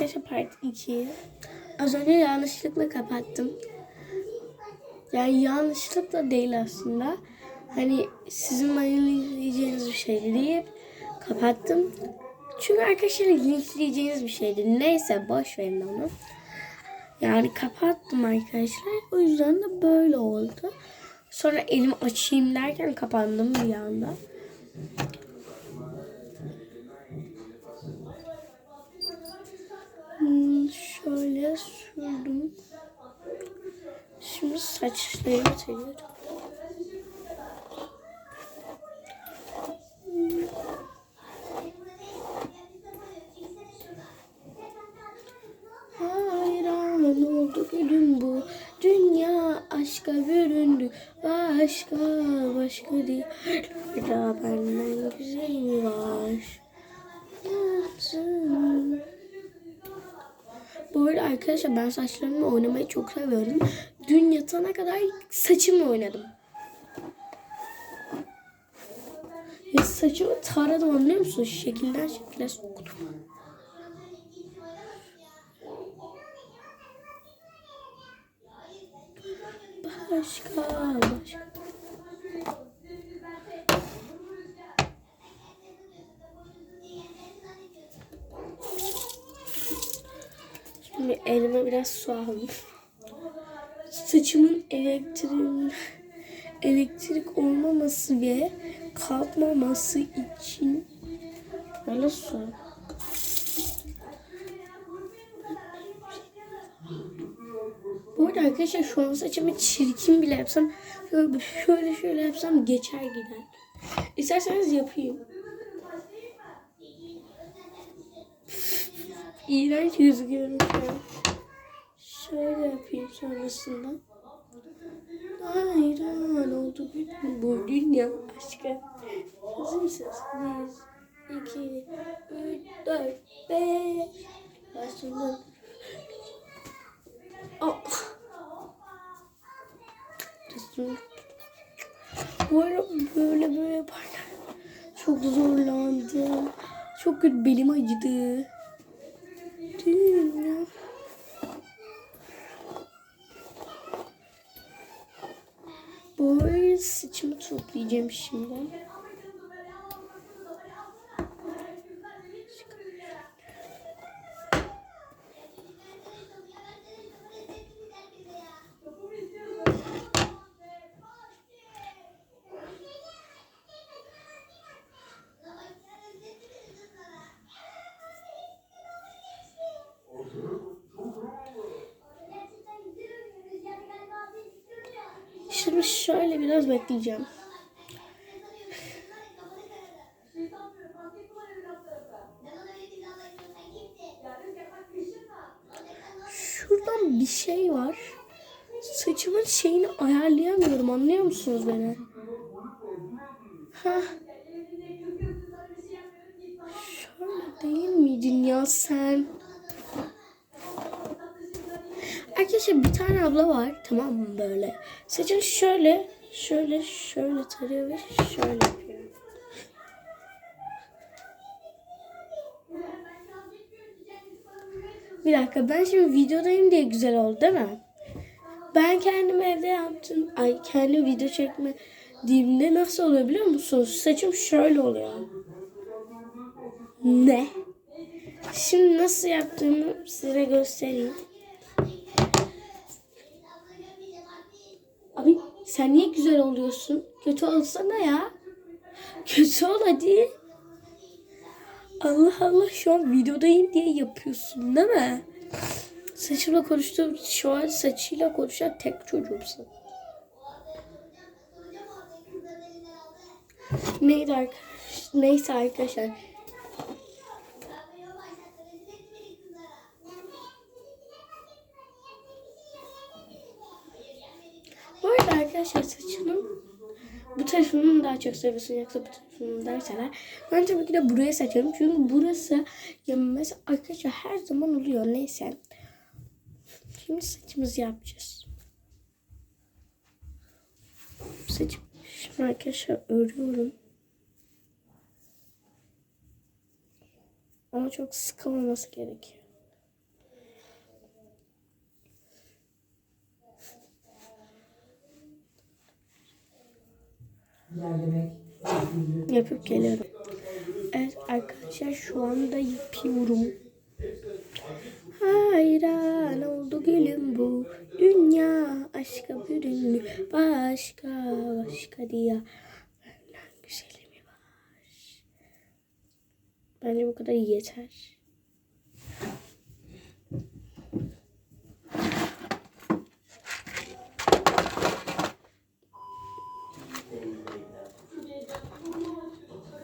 arkadaşlar part 2. Az önce yanlışlıkla kapattım. Yani yanlışlıkla değil aslında. Hani sizin linkleyeceğiniz bir şeydi deyip kapattım. Çünkü arkadaşlar linkleyeceğiniz bir şeydi. Neyse boş verin onu. Yani kapattım arkadaşlar. O yüzden de böyle oldu. Sonra elimi açayım derken kapandım bir anda. Şöyle sürdüm. Şimdi saçlarımı tarıyorum. Hayran oldu gülüm bu Dünya aşka büründü Başka başka değil Burada Bu arada arkadaşlar ben saçlarımla oynamayı çok seviyorum. Dün yatana kadar saçımla oynadım. Ya saçımı taradım anlıyor musun? Şekilden şekile soktum. Başka başka. Biraz su aldım. Saçımın elektrik elektrik olmaması ve kalkmaması için böyle su. Bu arada arkadaşlar şu an saçımı çirkin bile yapsam şöyle şöyle, şöyle yapsam geçer gider. İsterseniz yapayım. İğrenç gözüküyorum şu an. Şöyle yapayım sonrasında. Hayran oldu bütün bu dünya aşka. Hazır mısınız? Bir, iki, üç, dört, beş. Başladım. Oh. Arada böyle böyle yaparken çok zorlandım. Çok kötü belim acıdı. Dünya. Bu arada toplayacağım şimdi. Şimdi şöyle biraz bekleyeceğim. Şuradan bir şey var. Saçımın şeyini ayarlayamıyorum. Anlıyor musunuz beni? Heh. Şöyle değil miydin ya sen? Arkadaşlar bir tane abla var tamam mı böyle. Saçını şöyle şöyle şöyle tarıyor ve şöyle yapıyor. Bir dakika ben şimdi videodayım diye güzel oldu değil mi? Ben kendim evde yaptım. Ay kendi video çekme diğimde nasıl oluyor biliyor musunuz? Saçım şöyle oluyor. Ne? Şimdi nasıl yaptığımı size göstereyim. Abi sen niye güzel oluyorsun? Kötü olsana ya. Kötü ol hadi. Allah Allah şu an videodayım diye yapıyorsun değil mi? Saçımla konuştuğum şu an saçıyla konuşan tek çocuğumsun. Neydi arkadaş? Neyse arkadaşlar. Bu arada arkadaşlar saçının bu tarafını daha çok seviyorsun yoksa bu tarafını derseler ben tabii ki de buraya seçiyorum çünkü burası ya mesela arkadaşlar her zaman oluyor neyse. Şimdi saçımızı yapacağız. Saçım şimdi arkadaşlar örüyorum. Ama çok sıkı olması gerekiyor. Yapıp geliyorum. Evet arkadaşlar şu anda yapıyorum. Hayran oldu gülüm bu dünya aşka bürünlü başka başka diye? Bence bu kadar yeter.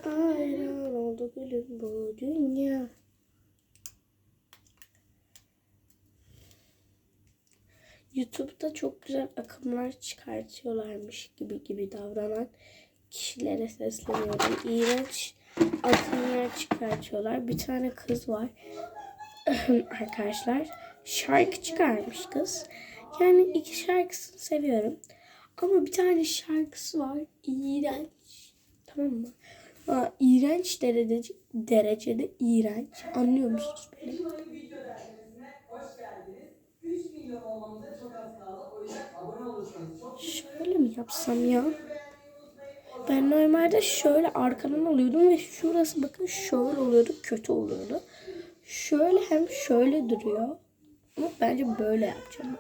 Hayran oldu gülüm bu dünya. YouTube'da çok güzel akımlar çıkartıyorlarmış gibi gibi davranan kişilere sesleniyorum. İğrenç akımlar çıkartıyorlar. Bir tane kız var arkadaşlar. Şarkı çıkarmış kız. Yani iki şarkısını seviyorum. Ama bir tane şarkısı var. İğrenç. Tamam mı? Aa, iğrenç derecede, derecede iğrenç. Anlıyor musunuz beni? Milyon olmamıza çok az kaldı. O yüzden abone olursanız çok Şöyle mi yapsam ya? Ben normalde şöyle arkadan alıyordum ve şurası bakın şöyle oluyordu, kötü oluyordu. Şöyle hem şöyle duruyor. Ama bence böyle yapacağım.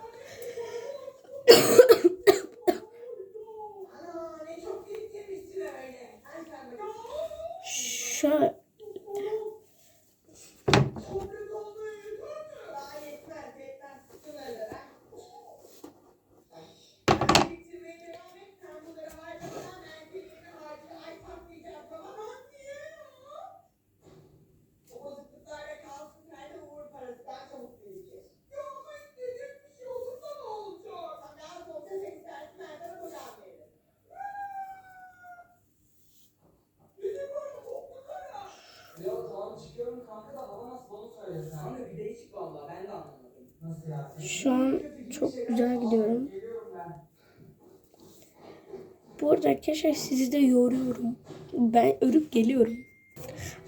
Ana ne çok büyük yemişsin öyle. Ay sen de Şöyle çok kötü oldu. Daha yetmez yetmez. Tutun elleri. Ben bitirmeye devam et. Sen bunları harcamadan erkeklerini harcı. Ay saklayacağım falan. Niye ya? O bozukluklarla kalsın. Nerede uğur parası daha çabuk büyüyecek. Ya ama istediğim bir şey olursa ne olacak? Sen lazım olsa seni sersin. Nereden hocam verir. Bizim böyle toplu kara. Ya tamam çıkıyorum kanka da hava nasıl onu söyle sen. Kanka bir değişik valla ben de anlamadım. Nasıl ya? Şu an çok güzel gidiyorum. Bu arada arkadaşlar sizi de yoruyorum. Ben örüp geliyorum.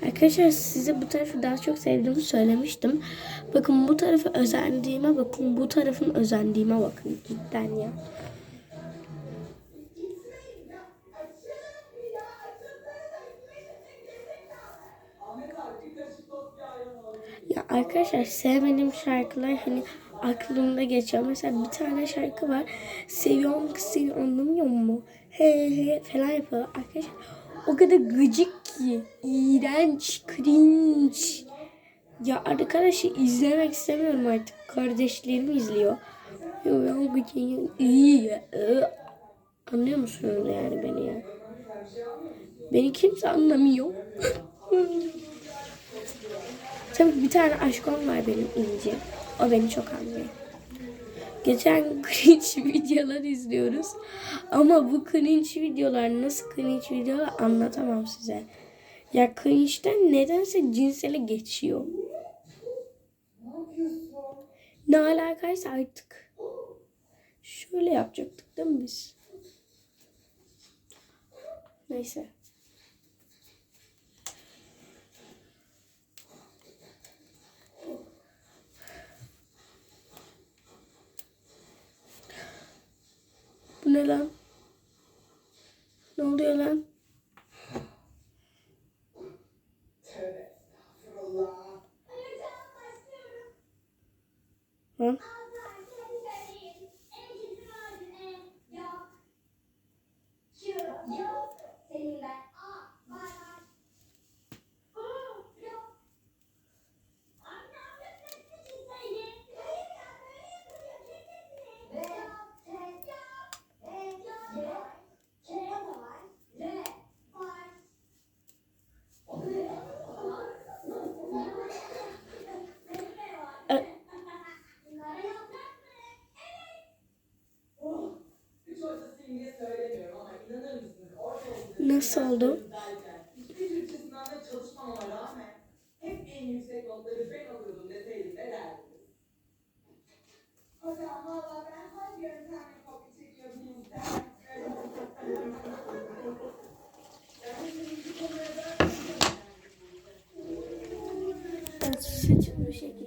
Arkadaşlar size bu tarafı daha çok sevdiğimi söylemiştim. Bakın bu tarafı özendiğime bakın. Bu tarafın özendiğime bakın. Cidden ya. Ya arkadaşlar sevmediğim şarkılar hani aklımda geçiyor. Mesela bir tane şarkı var. Seviyorum kız seni anlamıyor mu? He he falan yapıyor. Arkadaşlar o kadar gıcık ki. iğrenç, cringe. Ya arkadaşı izlemek istemiyorum artık. Kardeşlerim izliyor. İyi. Anlıyor musunuz yani beni ya? Beni kimse anlamıyor. Tabii bir tane aşkım var benim İnci. O beni çok anlıyor. Geçen cringe videolar izliyoruz. Ama bu cringe videolar nasıl cringe videolar anlatamam size. Ya cringe'den nedense cinsele geçiyor. Ne alakaysa artık. Şöyle yapacaktık değil mi biz? Neyse. Konuya ben Evet, saçım bu şekilde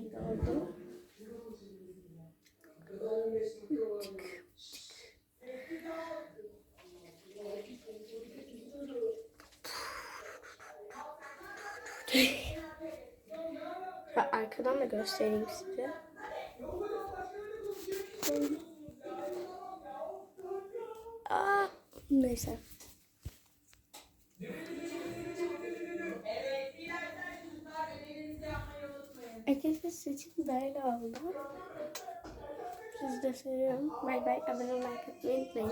göstereyim size. Aa, neyse. Arkadaşlar saçım böyle oldu. Sizi de seviyorum. Bay bay. Abone olmayı unutmayın.